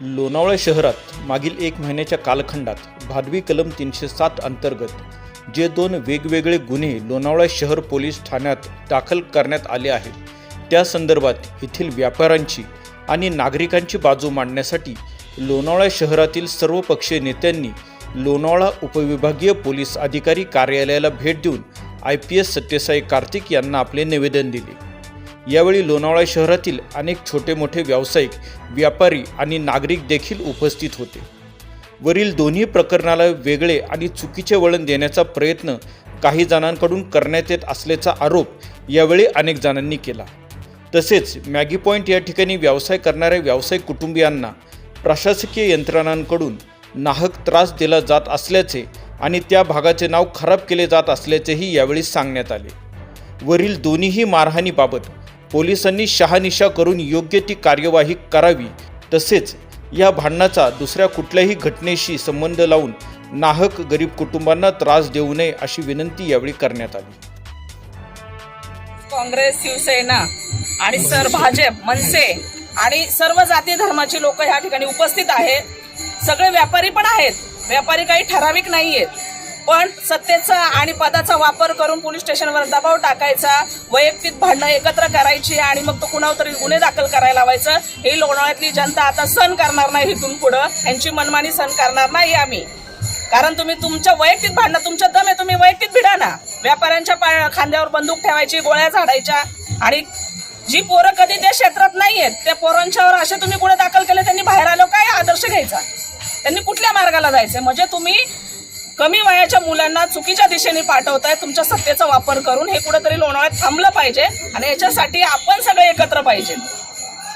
लोणावळा शहरात मागील एक महिन्याच्या कालखंडात भादवी कलम तीनशे सात अंतर्गत जे दोन वेगवेगळे गुन्हे लोणावळा शहर पोलीस ठाण्यात दाखल करण्यात आले आहेत त्या संदर्भात येथील व्यापाऱ्यांची आणि नागरिकांची बाजू मांडण्यासाठी लोणावळा शहरातील सर्वपक्षीय नेत्यांनी लोणावळा उपविभागीय पोलीस अधिकारी कार्यालयाला भेट देऊन I P S Satyasai Karthik यांना आपले निवेदन दिले. यावेळी लोणावळा शहरातील अनेक छोटे मोठे व्यावसायिक व्यापारी आणि नागरिक देखील उपस्थित होते. वरील दोन्ही प्रकरणाला वेगळे आणि चुकीचे वळण देण्याचा प्रयत्न काही जणांकडून करण्यात येत असल्याचा आरोप यावेळी अनेक जणांनी केला. तसेच मॅगी पॉईंट या ठिकाणी व्यवसाय करणाऱ्या व्यावसायिक कुटुंबियांना प्रशासकीय यंत्रणांकडून नाहक त्रास दिला जात असल्याचे आणि त्या भागाचे नाव खराब केले जात असल्याचेही यावेळी सांगण्यात आले. वरील दोन्हीही मारहाणीबाबत पोलिसांनी शहानिशा करून योग्य ती कार्यवाही करावी. तसेच या भांडणाचा दुसऱ्या कुठल्याही घटनेशी संबंध लावून नाहक गरीब कुटुंबांना त्रास देऊ नये अशी विनंती यावेळी करण्यात आली. काँग्रेस शिवसेना आणि सर भाजप मनसे आणि सर्व जाती धर्माची लोक या ठिकाणी उपस्थित आहेत. सगळे व्यापारी पण आहेत. व्यापारी काही ठराविक नाही आहेत पण सत्तेचा आणि पदाचा वापर करून पोलीस स्टेशनवर दबाव टाकायचा वैयक्तिक भांडणं एकत्र करायची आणि मग तो कुणावर तरी गुन्हे दाखल करायला लावायचं हे लोणावळ्यातली जनता आता सहन करणार नाही इथून पुढं. यांची मनमानी सहन करणार नाही आम्ही. कारण तुम्ही तुमच्या वैयक्तिक भांडणं तुमच्या दम आहे तुम्ही वैयक्तिक भिडा ना. व्यापाऱ्यांच्या खांद्यावर बंदूक ठेवायची गोळ्या झाडायच्या आणि जी पोरं कधी त्या क्षेत्रात नाही आहेत त्या पोरांच्यावर असे तुम्ही गुन्हे दाखल केले त्यांनी बाहेर आलो काय आदर्श घ्यायचा? त्यांनी कुठल्या मार्गाला जायचं म्हणजे तुम्ही कमी वयाच्या मुलांना चुकीच्या दिशेने पाठवताय तुमच्या सत्तेचा वापर करून हे कुठेतरी लोणावळ्यात थांबलं पाहिजे आणि याच्यासाठी आपण सगळे एकत्र पाहिजे.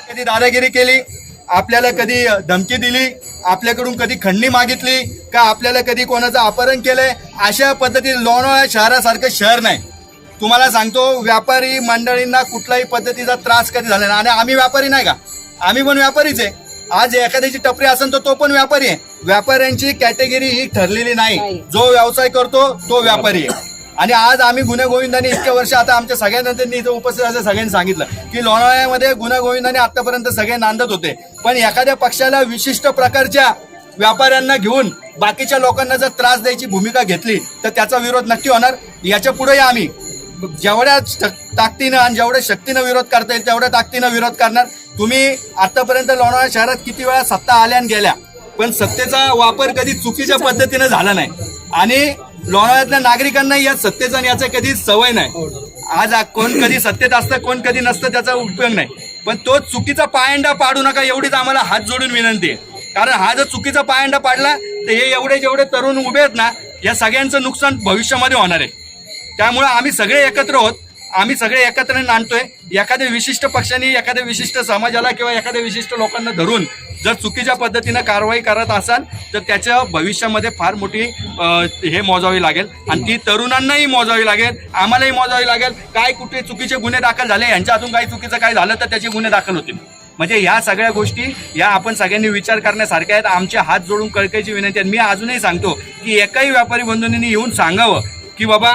कधी दादागिरी केली आपल्याला कधी धमकी दिली आपल्याकडून कधी खंडणी मागितली का आपल्याला कधी कोणाचं अपहरण केलंय अशा पद्धतीने लोणावळा शहरासारखं शहर नाही. तुम्हाला सांगतो व्यापारी मंडळींना कुठल्याही पद्धतीचा त्रास कधी झाला नाही. आणि आम्ही व्यापारी नाही का? आम्ही पण व्यापारीच आहे. आज एखाद्याची टपरी असेल तर तो पण व्यापारी आहे. व्यापाऱ्यांची कॅटेगरी ही ठरलेली नाही. जो व्यवसाय करतो तो व्यापारी आहे. आणि आज आम्ही गुन्हे गोविंदाने इतक्या वर्ष आता आमच्या सगळ्यांना त्यांनी इथं उपस्थित असं सगळ्यांनी सांगितलं की लोणावळ्यामध्ये गुन्हे गोविंदाने आतापर्यंत सगळे नांदत होते. पण एखाद्या पक्षाला विशिष्ट प्रकारच्या व्यापाऱ्यांना घेऊन बाकीच्या लोकांना जर त्रास द्यायची भूमिका घेतली तर त्याचा विरोध नक्की होणार. याच्या पुढेही आम्ही जेवढ्या ताकदीनं आणि जेवढ्या शक्तीनं विरोध करता येईल तेवढ्या ताकदीनं विरोध करणार. तुम्ही आतापर्यंत लोणावळा शहरात किती वेळा सत्ता आल्या आणि गेल्या? पण सत्तेचा वापर कधी चुकीच्या पद्धतीनं झाला नाही. आणि लोणावळ्यातल्या नागरिकांना या सत्तेचा आणि याचा कधी सवय नाही. आज कोण कधी सत्तेत असतं कोण कधी नसतं त्याचा उपयोग नाही. पण तो चुकीचा पायंडा पाडू नका एवढीच आम्हाला हात जोडून विनंती आहे. कारण हा जर चुकीचा पायंडा पाडला तर हे एवढे जेवढे तरुण उभे आहेत ना या सगळ्यांचं नुकसान भविष्यामध्ये होणार आहे. त्यामुळे आम्ही सगळे एकत्र होत आम्ही सगळे एकत्र नांदतोय एखाद्या विशिष्ट पक्षाने एखाद्या विशिष्ट समाजाला किंवा एखाद्या विशिष्ट लोकांना धरून जर चुकीच्या पद्धतीनं कारवाई करत असाल तर त्याच्या भविष्यामध्ये फार मोठी हे मोजावी लागेल. आणि ती तरुणांनाही मोजावी लागेल. आम्हालाही मोजावी लागेल. काय कुठे चुकीचे गुन्हे दाखल झाले यांच्या हातून काही चुकीचं काय झालं तर त्याचे गुन्हे दाखल होतील. म्हणजे ह्या सगळ्या गोष्टी या आपण सगळ्यांनी विचार करण्यासारख्या आहेत. आमचे हात जोडून कळकायची विनंती आहे. मी अजूनही सांगतो की एकाही व्यापारी बंधूंनी येऊन सांगावं की बाबा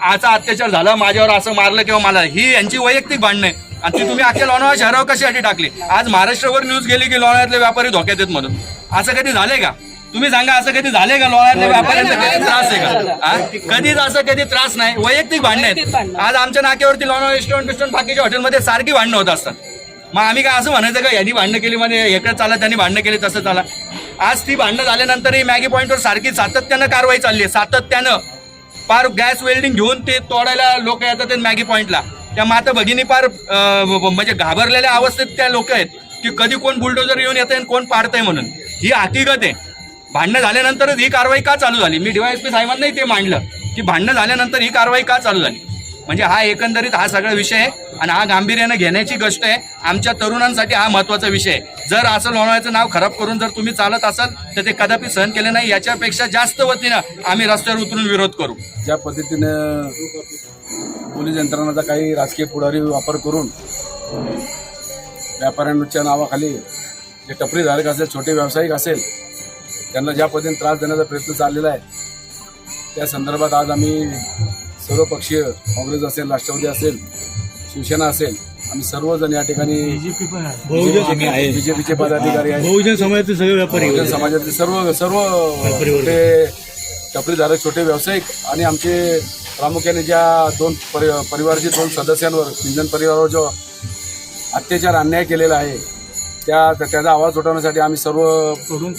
आचा अत्याचार झाला माझ्यावर असं मारलं किंवा मला ही यांची वैयक्तिक भांडणं आहे. आणि ती तुम्ही अख्ख्या लोणावळा शहरावर कशासाठी टाकली? आज महाराष्ट्रावर न्यूज गेली की लोणावळ्यातले व्यापारी धोक्यात आहेत म्हणून. असं कधी झालंय का? तुम्ही सांगा असं कधी झालंय का लोणावळ्यातल्या व्यापाऱ्यांचा कधी त्रास आहे का? कधीच असं कधी त्रास नाही. वैयक्तिक भांडणं आहेत. आज आमच्या नाक्यावरती लोणावळा रेस्टॉरंट बिस्टॉरंट बाकीच्या हॉटेलमध्ये सारखी भांडणं होत असतात. मग आम्ही काय असं म्हणायचं का यांनी भांडणं केली म्हणजे इकडे चाला त्यांनी भांडणं केली तसं चाला. आज ती भांडणं झाल्यानंतर मॅगी पॉईंटवर सारखी सातत्यानं कारवाई चालली आहे. सातत्यानं. पार गॅस वेल्डिंग घेऊन ते तोडायला लोक येतात मॅगी पॉईंटला त्या माता भगिनी पार म्हणजे घाबरलेल्या अवस्थेत त्या लोक आहेत की कधी कोण बुलडोजर येऊन येत आणि कोण पाडतंय म्हणून. ही हकीकत आहे. भांडणं झाल्यानंतरच ही कारवाई का चालू झाली? मी डीवायएसपी साहेबांनाही ते मांडलं की भांडणं झाल्यानंतर ही कारवाई का चालू झाली? म्हणजे हा एकंदरीत हा सगळा विषय आहे आणि हा गांभीर्यानं घेण्याची गोष्ट आहे. आमच्या तरुणांसाठी हा महत्त्वाचा विषय आहे. जर असं लोणावळ्याचं नाव खराब करून जर तुम्ही चालत असाल तर ते कदापि सहन केले नाही. याच्यापेक्षा जास्त वतीनं आम्ही रस्त्यावर उतरून विरोध करू. ज्या पद्धतीनं पोलीस यंत्रणाचा काही राजकीय पुढारी वापर करून व्यापाऱ्यांच्या नावाखाली जे टपरीधारक असेल छोटे व्यावसायिक असेल त्यांना ज्या पद्धतीने त्रास देण्याचा प्रयत्न चाललेला आहे त्या संदर्भात आज आम्ही सर्वपक्षीय काँग्रेस असेल राष्ट्रवादी असेल शिवसेना असेल आम्ही सर्वजण या ठिकाणी बीजेपीचे पदाधिकारी आहेत बहुजन समाजाचे सगळे व्यापारी बहुजन समाजातले सर्व सर्व छोटे टपरीधारक छोटे व्यावसायिक आणि आमचे प्रामुख्याने ज्या दोन परि परिवाराचे दोन सदस्यांवर इंधन परिवारावर जो अत्याचार अन्याय केलेला आहे त्या त्याचा आवाज उठवण्यासाठी आम्ही सर्व सोडून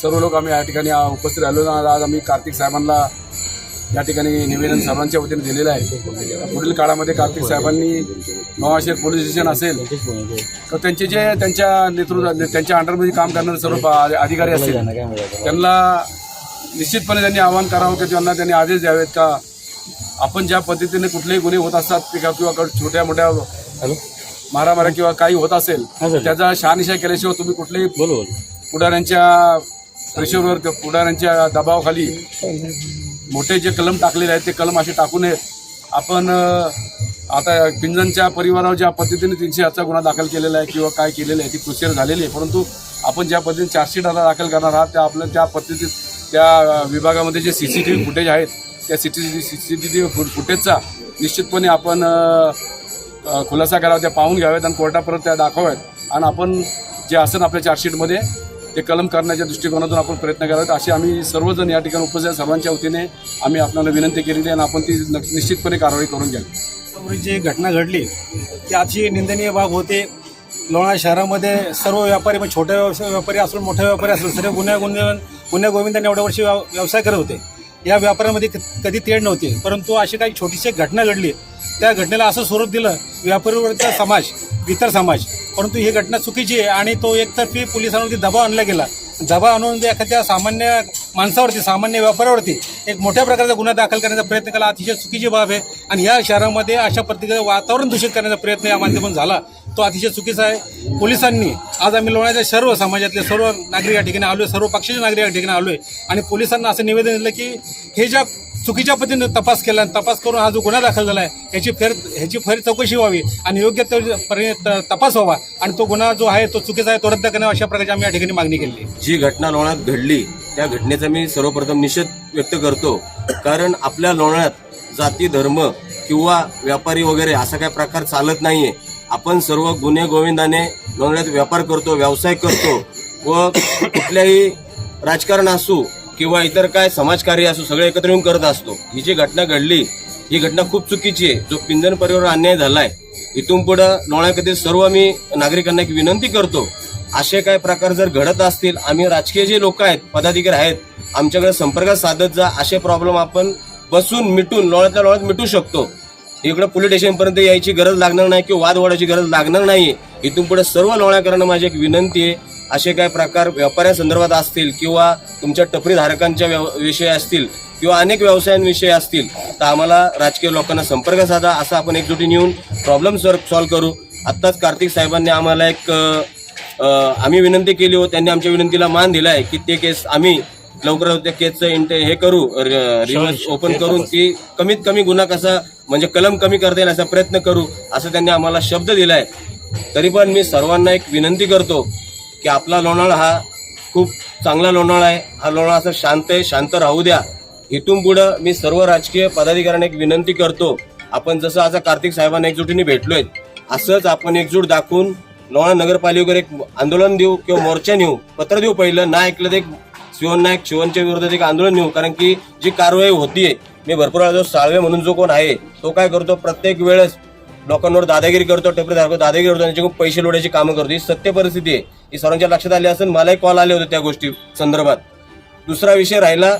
सर्व लोक आम्ही या ठिकाणी उपस्थित राहिलो. आज आम्ही कार्तिक साहेबांना या ठिकाणी निवेदन सर्वांच्या वतीने दिलेलं आहे. पुढील काळामध्ये कार्तिक साहेबांनी नवाशेर पोलीस स्टेशन असेल तर त्यांचे जे त्यांच्या नेतृत्व त्यांच्या अंडरमध्ये काम करणारे सर्व अधिकारी असतील त्यांना निश्चितपणे त्यांनी आवाहन करावं की त्यांना त्यांनी आदेश द्यावेत का? आपण ज्या पद्धतीने कुठलेही गुन्हे होत असतात किंवा छोट्या मोठ्या मारामाऱ्या किंवा काही होत असेल त्याचा शहानिशा केल्याशिवाय तुम्ही कुठलेही पुढाऱ्यांच्या प्रेशरवर पुढाऱ्यांच्या दबावाखाली मोठे जे कलम टाकलेले आहेत ते कलम असे टाकू नये आपण आता पिंजनच्या परिवारावर ज्या पद्धतीने तीनशे आजचा गुन्हा दाखल केलेला आहे किंवा काय केलेलं आहे ती कृषीर झालेली आहे. परंतु आपण ज्या पद्धतीने चार्जशीट आता दाखल करणार आहात त्या आपल्या त्या पद्धतीत त्या विभागामध्ये जे C C T V footage आहेत त्या C T C C T V फुटेजचा निश्चितपणे आपण खुलासा करावा त्या पाहून घ्याव्यात आणि कोर्टापर्यंत त्या दाखवाव्यात. आणि आपण जे असेल आपल्या चार्जशीटमध्ये ते कलम करण्याच्या दृष्टिकोनातून आपण प्रयत्न करावेत अशी आम्ही सर्वजण या ठिकाणी उपस्थित सर्वांच्या वतीने आम्ही आपल्याला विनंती केलेली आहे आणि आपण ती निश्चितपणे कारवाई करून घ्यावी जी घटना घडली ती अतिशय निंदनीय बाब होते. लोणा शहरामध्ये सर्व व्यापारी मग छोटे व्यवसाय व्यापारी असून मोठे व्यापारी असून सर्व गुन्हे गुन्हे गुन्हे गोविंदाने एवढ्या वर्षी व्यवसाय करत होते. या व्यापारामध्ये कधी तेढ नव्हती. परंतु अशी काही छोटीशी घटना घडली. त्या घटनेला असं स्वरूप दिलं व्यापारीवरचा समाज इतर समाज. परंतु ही घटना चुकीची आहे आणि तो एकतर्फी पोलिसांवरती दबाव आणला गेला. दबाव आणून एखाद्या सामान्य माणसावरती सामान्य व्यापाऱ्यावरती एक मोठ्या प्रकारचा गुन्हा दाखल करण्याचा प्रयत्न केला. अतिशय चुकीची बाब आहे. आणि या शहरामध्ये अशा पद्धतीचं वातावरण दूषित करण्याचा प्रयत्न या माध्यमातून झाला. तो अतिशय चुकीचा आहे. पोलिसांनी आज आम्ही लोणाच्या सर्व समाजातले सर्व नागरिक या ठिकाणी आलोय सर्व पक्षाचे नागरिक या ठिकाणी आलोय. आणि पोलिसांना असं निवेदन दिलं की हे ज्या चुकीच्या पद्धतीने तपास केला आणि तपास करून हा जो गुन्हा दाखल झाला आहे ह्याची फेर ह्याची फेर चौकशी व्हावी आणि योग्य तो त- तपास व्हावा आणि तो गुन्हा जो आहे तो चुकीचा आहे तो रद्द करण्यावर अशा प्रकारची आम्ही या ठिकाणी मागणी केली. जी घटना लोणात घडली त्या घटनेचा मी सर्वप्रथम निषेध व्यक्त करतो. कारण आपल्या लोणात जाती धर्म किंवा व्यापारी वगैरे असा काही प्रकार चालत नाहीये. आपण सर्व गुन्हे गोविंदाने लोणात व्यापार करतो व्यवसाय करतो व कुठल्याही राजकारण असू किंवा इतर काय समाजकार्य असो सगळे एकत्र येऊन करत असतो. ही जी घटना घडली ही घटना खूप चुकीची आहे. जो पिंजन परिवार अन्याय झालाय इथून पुढं लोणाकडे सर्व मी नागरिकांना एक विनंती करतो. असे काय प्रकार जर घडत असतील आम्ही राजकीय जे लोक आहेत पदाधिकारी आहेत आमच्याकडे संपर्कात साधत जा असे प्रॉब्लेम आपण बसून मिटून लोळ्यातल्या लोळ्यात मिटू शकतो. इकडे पोलीस स्टेशनपर्यंत यायची गरज लागणार नाही किंवा वाद वाढायची गरज लागणार नाही. इथून पुढे सर्व लोण्याकरांना माझी एक विनंती आहे. असे काय प्रकार व्यापाऱ्यांसंदर्भात असतील किंवा तुमच्या टपरी धारकांच्या व्यव- विषय असतील किंवा अनेक व्यवसायांविषयी असतील तर आम्हाला राजकीय लोकांना संपर्क साधा असं आपण एकजुटीने येऊन प्रॉब्लेम सॉल्व्ह करू. आत्ताच कार्तिक साहेबांनी आम्हाला एक आम्ही विनंती केली हो त्यांनी आमच्या विनंतीला मान दिलाय की ते केस आम्ही लवकरात त्या केसचं इंट हे करू रिव्हर्स ओपन करून ती कमीत कमी गुन्हा कसा म्हणजे कलम कमी करता येईल असा प्रयत्न करू असं त्यांनी आम्हाला शब्द दिलाय. तरी पण मी सर्वांना एक विनंती करतो की आपला लोणावळा हा खूप चांगला लोणावळा आहे. हा लोणावळा असं शांत आहे शांत राहू द्या. इथून पुढं मी सर्व राजकीय पदाधिकाऱ्यांना एक विनंती करतो आपण जसं आज कार्तिक साहेबांना एकजुटीने भेटलोय असंच आपण एकजूट दाखवून लोणा नगरपालिकेवर एक आंदोलन देऊ किंवा मोर्चा नेऊ पत्र देऊ पहिलं ना ऐकलं तर एक शिवन नायक शिवनच्या विरोधात एक आंदोलन नेऊ कारण की जी कारवाई होतीये मी भरपूर वेळा जो साळवे म्हणून जो कोण आहे तो काय करतो प्रत्येक वेळेस लोकांवर दादागिरी करतो टपरे धारको दादागिरी करतो त्यांच्याकडून पैसे लोढायची कामं करतो. ही सत्य परिस्थिती आहे. ही सर्वांच्या लक्षात आली असेल मलाही कॉल आले होते त्या गोष्टी संदर्भात. दुसरा विषय राहिला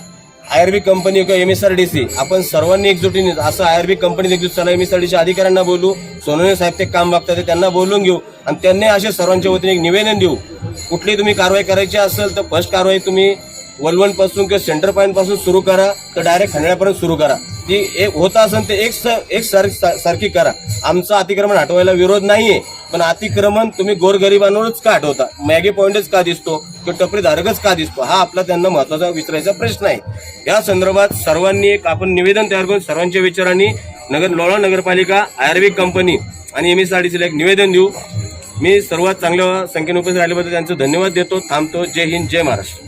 आयआरबी कंपनी किंवा M S R D C आपण सर्वांनी एकजुटीने असं आयआरबी कंपनी एकजूट चला डीच्या अधिकाऱ्यांना बोलू सोनवणे साहेब ते काम मागतात त्यांना बोलून घेऊ आणि त्यांनी असे सर्वांच्या वतीने एक निवेदन देऊ. कुठली तुम्ही कारवाई करायची असेल तर फर्स्ट कारवाई तुम्ही वलवणपासून किंवा सेंटर पॉईंटपासून सुरू करा तर डायरेक्ट खंडाळ्यापर्यंत सुरू करा. ती एक होत असेल ते एक स- एक सार- सारखी करा. आमचं अतिक्रमण हटवायला विरोध नाहीये पण अतिक्रमण तुम्ही गोरगरिबांवरच का हटवता? मॅगी पॉइंटच का दिसतो? किंवा टपरी धारकच का दिसतो? हा आपला त्यांना महत्त्वाचा विचारायचा प्रश्न आहे. या संदर्भात सर्वांनी एक आपण निवेदन तयार करून सर्वांच्या विचारांनी नगर लोळा नगरपालिका आयुर्वेदिक कंपनी आणि एम एस आर एक निवेदन देऊ. मी सर्वात चांगल्या संख्येने उपस्थित राहिल्याबद्दल त्यांचं धन्यवाद देतो. थांबतो. जय हिंद जय महाराष्ट्र.